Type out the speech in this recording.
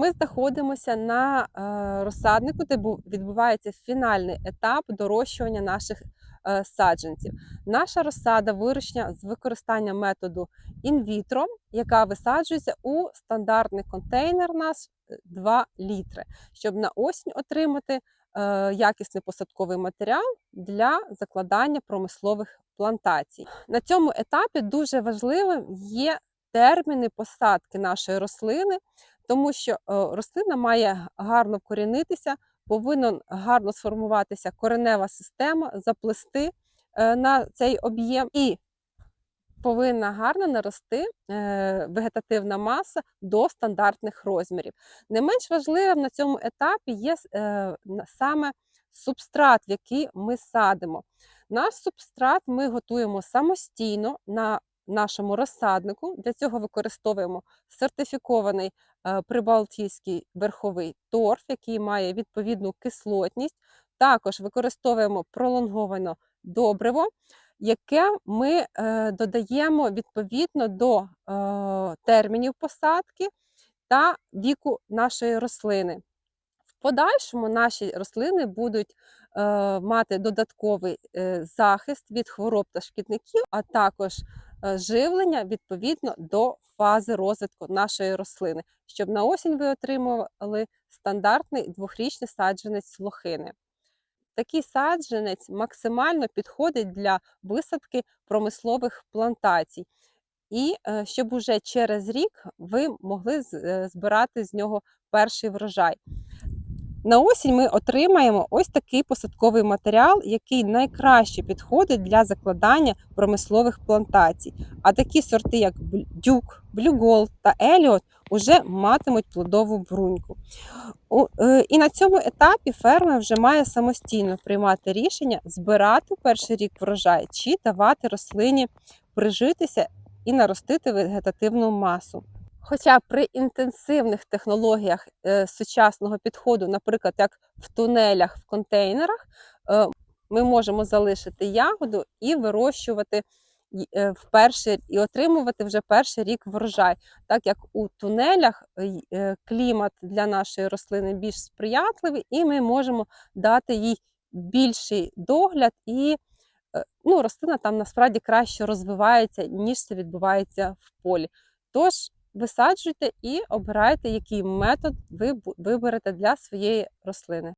Ми знаходимося на е, розсаднику, де відбувається фінальний етап дорощування наших е, саджанців. Наша розсада вирощена з використанням методу інвітро, яка висаджується у стандартний контейнер наш е, 2 літри, щоб на осінь отримати е, якісний посадковий матеріал для закладання промислових плантацій. На цьому етапі дуже важливим є терміни посадки нашої рослини, тому що е, рослина має гарно вкорінитися, повинна гарно сформуватися коренева система, заплести е, на цей об'єм і повинна гарно нарости е, вегетативна маса до стандартних розмірів. Не менш важливим на цьому етапі є саме субстрат, який ми садимо. Наш субстрат ми готуємо самостійно на нашому розсаднику. Для цього використовуємо сертифікований е, прибалтійський верховий торф, який має відповідну кислотність. Також використовуємо пролонговане добриво, яке ми е, додаємо відповідно до е, термінів посадки та віку нашої рослини. В подальшому наші рослини будуть мати додатковий захист від хвороб та шкідників, а також живлення відповідно до фази розвитку нашої рослини, щоб на осінь ви отримували стандартний двохрічний саджанець лохини. Такий саджанець максимально підходить для висадки промислових плантацій, і е, щоб уже через рік ви могли е, збирати з нього перший врожай. На осінь ми отримаємо ось такий посадковий матеріал, який найкраще підходить для закладання промислових плантацій. А такі сорти, як дюк, блюгол та еліот, уже матимуть плодову бруньку. Е, І на цьому етапі фермер вже має самостійно приймати рішення збирати перший рік врожай чи давати рослині прижитися і наростити вегетативну масу. Хоча при інтенсивних технологіях е, сучасного підходу, наприклад, як в тунелях, в контейнерах, е, ми можемо залишити ягоду і вирощувати е, в перший і отримувати вже перший рік врожай, так як у тунелях клімат для нашої рослини більш сприятливий, і ми можемо дати їй більший догляд, і ну, рослина там насправді краще розвивається, ніж це відбувається в полі. Тож висаджуйте і обирайте, який метод ви виберете для своєї рослини.